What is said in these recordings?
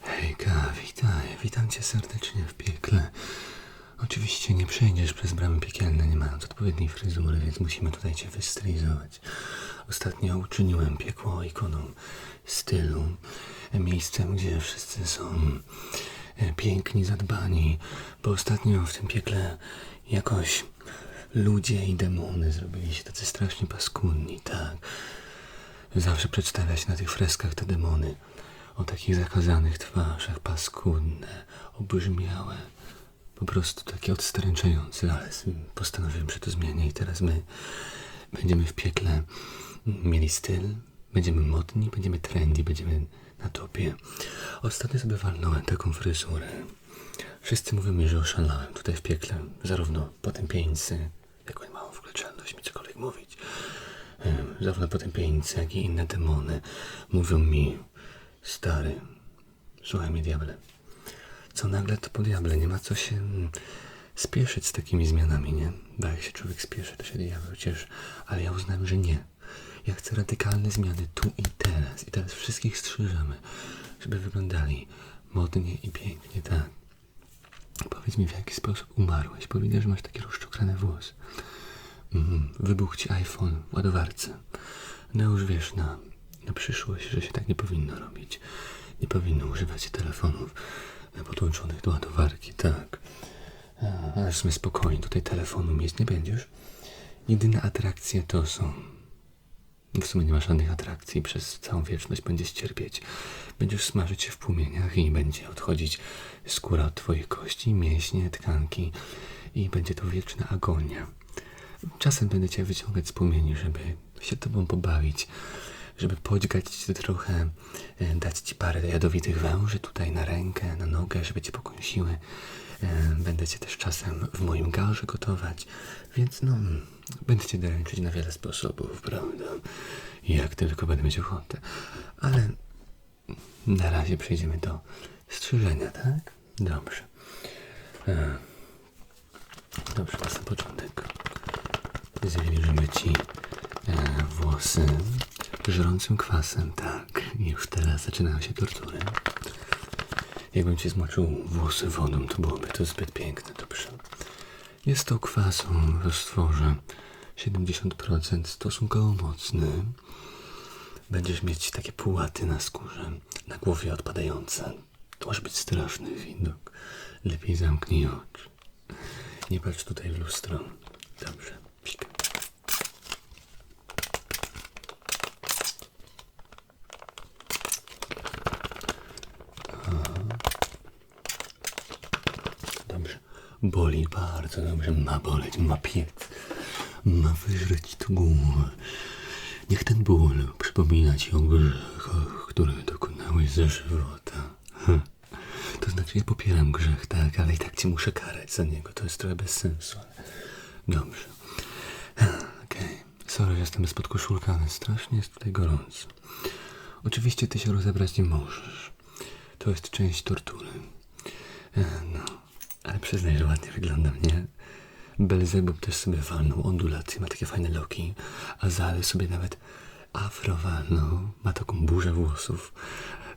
Hejka, witaj, witam cię serdecznie w piekle. Oczywiście nie przejdziesz przez bramy piekielne, nie mając odpowiedniej fryzury, więc musimy tutaj cię wystylizować. Ostatnio uczyniłem piekło ikoną stylu, miejscem, gdzie wszyscy są e, piękni, zadbani, bo ostatnio w tym piekle jakoś ludzie i demony zrobili się tacy strasznie paskudni, tak. Zawsze przedstawia się na tych freskach te demony o takich zakazanych twarzach, paskudne, obrzmiałe, po prostu takie odstręczające, ale postanowiłem, że to zmienię i teraz my będziemy w piekle mieli styl, będziemy modni, będziemy trendy, będziemy na topie. Ostatnio sobie walnąłem taką fryzurę. Wszyscy mówią mi, że oszalałem tutaj w piekle, zarówno potępieńcy, jak oni mają w ogóle czelność mi cokolwiek mówić, zarówno potępieńcy, jak i inne demony mówią mi, stary, słuchaj mnie diable, co nagle to po diable, nie ma co się mm, spieszyć z takimi zmianami, nie? Bo jak się człowiek spieszy, to się diabeł cieszy, ale ja uznałem, że nie. Ja chcę radykalne zmiany tu i teraz i teraz wszystkich strzyżemy, żeby wyglądali modnie i pięknie, tak. Powiedz mi, w jaki sposób umarłeś, bo widzę, że masz takie rozczokrane włosy. Mhm. Wybuchł ci iPhone w ładowarce. No już wiesz, na, na przyszłość, że się tak nie powinno robić. Nie powinno używać telefonów e, podłączonych do ładowarki, tak. A, ale w sumie spokojnie, tutaj telefonu mieć nie będziesz. Jedyne atrakcje to są... W sumie nie ma żadnych atrakcji, przez całą wieczność będziesz cierpieć. Będziesz smażyć się w płomieniach i będzie odchodzić skóra od twoich kości, mięśnie, tkanki i będzie to wieczna agonia. Czasem będę cię wyciągać z płomieni, żeby się tobą pobawić, żeby podźgać cię trochę, e, dać ci parę jadowitych węży tutaj na rękę, na nogę, żeby cię pokąsiły. E, Będę cię też czasem w moim garze gotować, więc no, będę cię dręczyć na wiele sposobów, prawda? Jak tylko będę mieć ochotę. Ale na razie przejdziemy do strzyżenia, tak? Dobrze. E, Dobrze, na sam początek zwilżymy ci włosy żrącym kwasem, tak. Już teraz zaczynają się tortury. Jakbym ci zmoczył włosy wodą, to byłoby to zbyt piękne, dobrze. Jest to kwas o roztworze 70% stosunkowo mocny. Będziesz mieć takie pułaty na skórze, na głowie odpadające. To może być straszny widok. Lepiej zamknij oczy. Nie patrz tutaj w lustro. Dobrze. Pik. Dobrze. Boli bardzo dobrze. Ma boleć, ma piec. Ma wyżreć tu głowę. Niech ten ból przypomina ci o grzechach, które dokonałeś ze żywota. Hm. To znaczy, ja popieram grzech, tak, ale i tak cię muszę karać za niego. To jest trochę bez sensu, dobrze. Okej. Sorry, że jestem bez podkoszulka, ale strasznie jest tutaj gorąco. Oczywiście ty się rozebrać nie możesz. To jest część tortury. E, No, ale przyznaj, że ładnie wyglądam, nie? Belzebub też sobie walnął ondulacje, ma takie fajne loki, a Zale sobie nawet afro ma taką burzę włosów.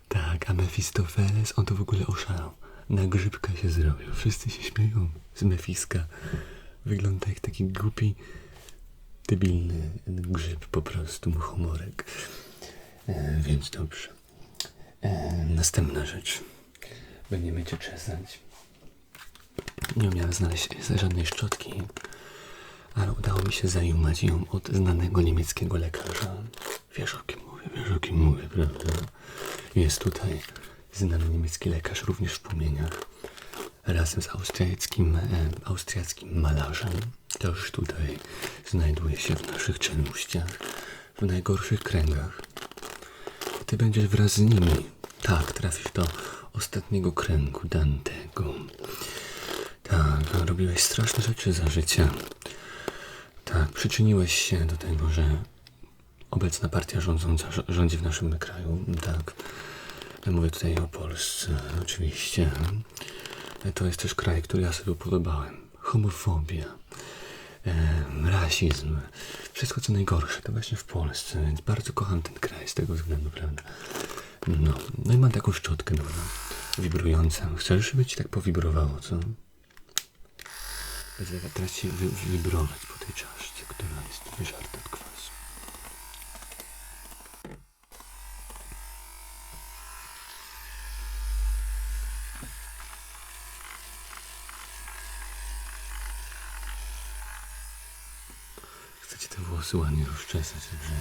Tak, a Mefistofeles, on to w ogóle oszalał. Na grzybka się zrobił, wszyscy się śmieją z Mefiska. Wygląda jak taki głupi, debilny grzyb po prostu, muchomorek. E, więc dobrze. E, następna rzecz. Będziemy cię czesać. Nie umiałem znaleźć żadnej szczotki, ale udało mi się zajumać ją od znanego niemieckiego lekarza. Wiesz o kim mówię, wiesz o kim mówię, prawda? Jest tutaj znany niemiecki lekarz, również w płomieniach, razem z austriackim, e, austriackim malarzem. Też tutaj znajduje się w naszych czeluściach, w najgorszych kręgach. Ty będziesz wraz z nimi. Tak, trafisz do ostatniego kręgu Dantego. Tak, robiłeś straszne rzeczy za życia. Tak, przyczyniłeś się do tego, że obecna partia rządząca rz- rządzi w naszym kraju. Tak. Mówię tutaj o Polsce, oczywiście. To jest też kraj, który ja sobie upodobałem. Homofobia, em, rasizm, wszystko co najgorsze, to właśnie w Polsce, więc bardzo kocham ten kraj z tego względu, prawda? No, no i mam taką szczotkę nową, wibrującą. Chcesz, żeby ci tak powibrowało, co? Będzie taka teraz się wi- wibrować po tej czaszce, która jest wyżarta od kwasu. Chcecie te włosy ładnie rozczesać, dobrze?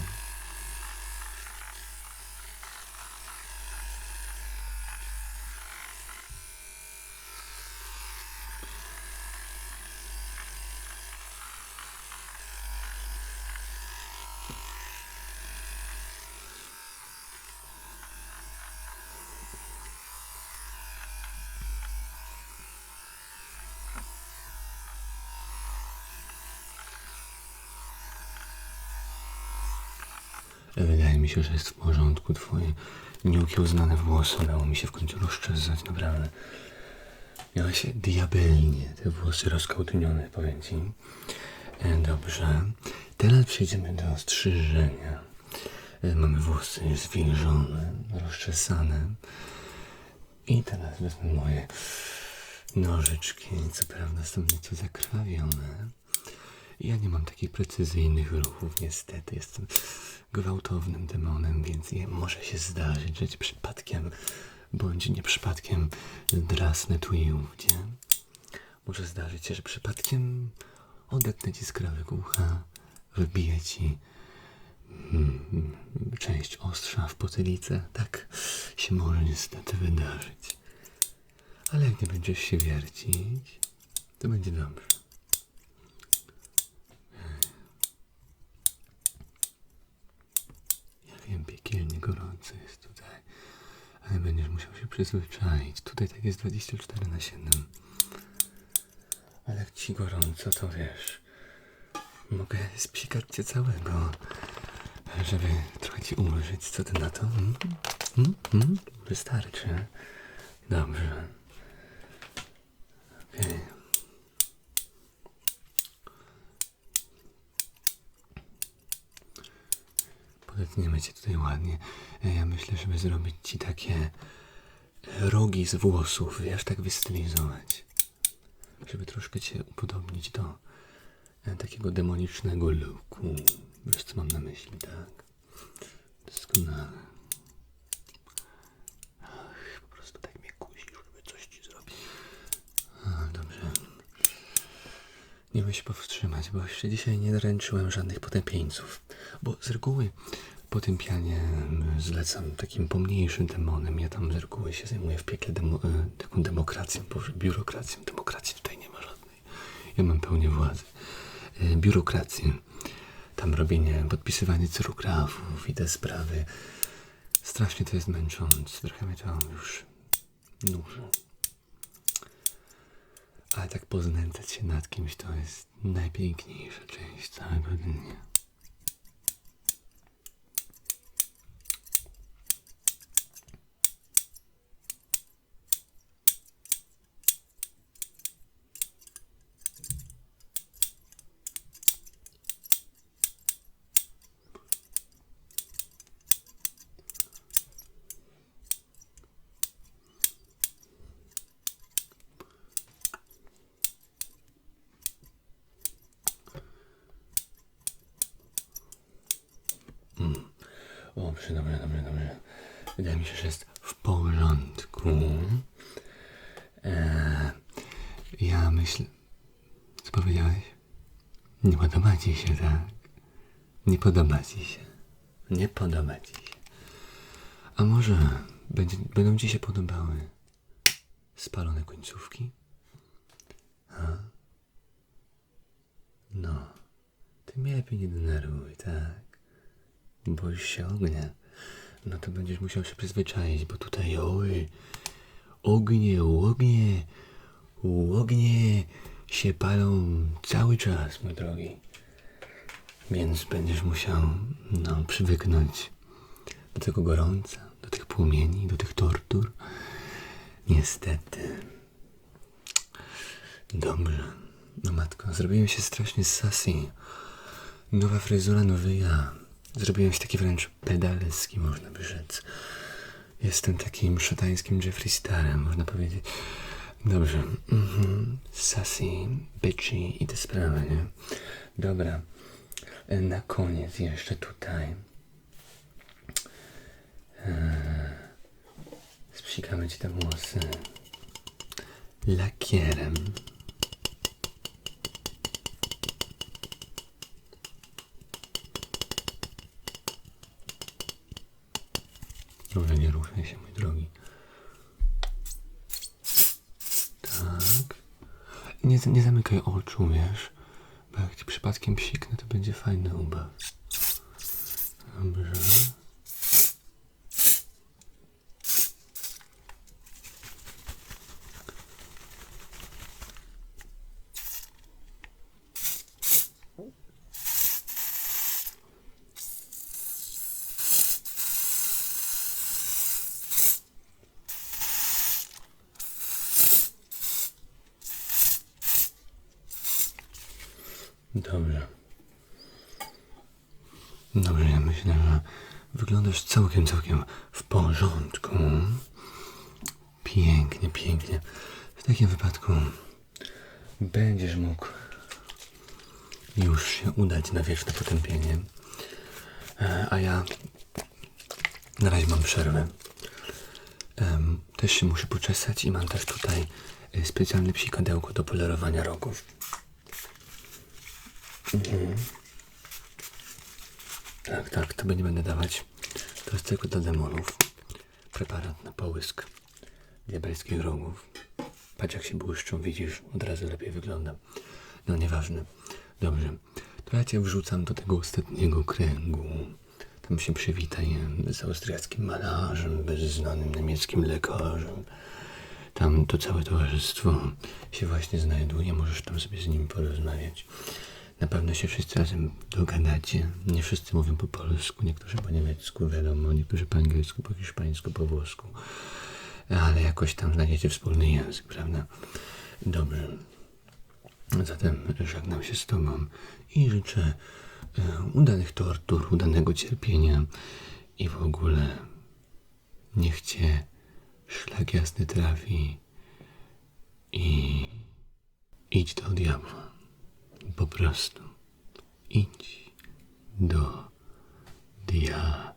Wydaje mi się, że jest w porządku. Twoje nieukiełznane włosy udało mi się w końcu rozczesać, naprawdę. Miałeś diabelnie te włosy rozkołtunione, powiem ci. E, Dobrze. Teraz przejdziemy do strzyżenia. E, Mamy włosy zwilżone, rozczesane. I teraz wezmę moje nożyczki. Co prawda są nieco zakrwawione. Ja nie mam takich precyzyjnych ruchów, niestety. Jestem gwałtownym demonem, więc może się zdarzyć, że przypadkiem bądź nie przypadkiem drasnę tu i ówdzie. Może zdarzyć się, że przypadkiem odetnę ci skrawek ucha, wybiję ci mm, część ostrza w potylicę. Tak się może niestety wydarzyć. Ale jak nie będziesz się wiercić, to będzie dobrze. Ja wiem, piekielnie gorąco jest tutaj, ale będziesz musiał się przyzwyczaić. Tutaj tak jest 24 na 7. Ale jak ci gorąco, to wiesz, mogę spsikać cię całego, żeby trochę ci ulżyć. Co ty na to? Hmm? Hmm? Wystarczy. Dobrze. Okej. Podetniemy cię tutaj ładnie. E, Ja myślę, żeby zrobić ci takie e, rogi z włosów, wiesz, tak wystylizować. Żeby troszkę cię upodobnić do e, takiego demonicznego looku. Wiesz, co mam na myśli, tak? Doskonale. Ach, po prostu tak mnie kusi, żeby coś ci zrobić. A, dobrze. Nie mogę się powstrzymać, bo jeszcze dzisiaj nie dręczyłem żadnych potępieńców. Bo z reguły potępianie mm, zlecam takim pomniejszym demonem. Ja tam z reguły się zajmuję w piekle demo, e, taką demokracją, biurokracją. Demokracji tutaj nie ma żadnej. Ja mam pełnię władzy. E, Biurokrację. Tam robienie, podpisywanie cyrografów i te sprawy. Strasznie to jest męczące. Trochę mnie to już nuży. Ale tak poznęcać się nad kimś to jest najpiękniejsza część całego dnia. Dobrze, dobrze, dobrze, dobrze. Wydaje mi się, że jest w porządku. Eee, ja myślę... Co powiedziałeś? Nie podoba ci się, tak? Nie podoba ci się. Nie podoba ci się. A może będzie, będą ci się podobały spalone końcówki? A? No, ty mnie lepiej nie denerwuj, tak? Boisz się ognia. No to będziesz musiał się przyzwyczaić, bo tutaj oj, ognie, ognie, ognie się palą cały czas, mój drogi. Więc będziesz musiał, no, przywyknąć do tego gorąca, do tych płomieni, do tych tortur. Niestety. Dobrze. No matko, zrobiłem się strasznie sassy. Nowa fryzura, nowy ja. Zrobiłem się taki wręcz pedalski, można by rzec. Jestem takim szatańskim Jeffree Starem, można powiedzieć. Dobrze. Mhm. Sassy, bitchy i te sprawy, nie? Dobra. E, Na koniec jeszcze tutaj. Eee, Spsikamy ci te włosy. Lakierem. Dobrze, nie ruszaj się, mój drogi. Tak. Nie, nie zamykaj oczu, wiesz? Bo jak ci przypadkiem psiknę, to będzie fajny ubaw. Dobrze. Dobrze. Dobrze, ja myślę, że wyglądasz całkiem, całkiem w porządku. Pięknie, pięknie. W takim wypadku będziesz mógł już się udać na wieczne potępienie. E, A ja na razie mam przerwę. Też się muszę poczesać i mam też tutaj e, specjalne psikadełko do polerowania rogów. Tak, tak, to nie będę dawać. To jest tylko dla demonów. Preparat na połysk diabelskich rogów. Patrz jak się błyszczą, widzisz, od razu lepiej wygląda. No nieważne. Dobrze, to ja cię wrzucam do tego ostatniego kręgu. Tam się przywitaj z austriackim malarzem, bezznanym niemieckim lekarzem. Tam to całe towarzystwo się właśnie znajduje, możesz tam sobie z nim porozmawiać. Na pewno się wszyscy razem dogadacie. Nie wszyscy mówią po polsku, niektórzy po niemiecku, wiadomo, niektórzy po angielsku, po hiszpańsku, po włosku. Ale jakoś tam znajdziecie wspólny język, prawda? Dobrze. Zatem żegnam się z Tobą i życzę e, udanych tortur, udanego cierpienia i w ogóle niech Cię szlak jasny trafi i idź do diabła po prostu idź do diabła.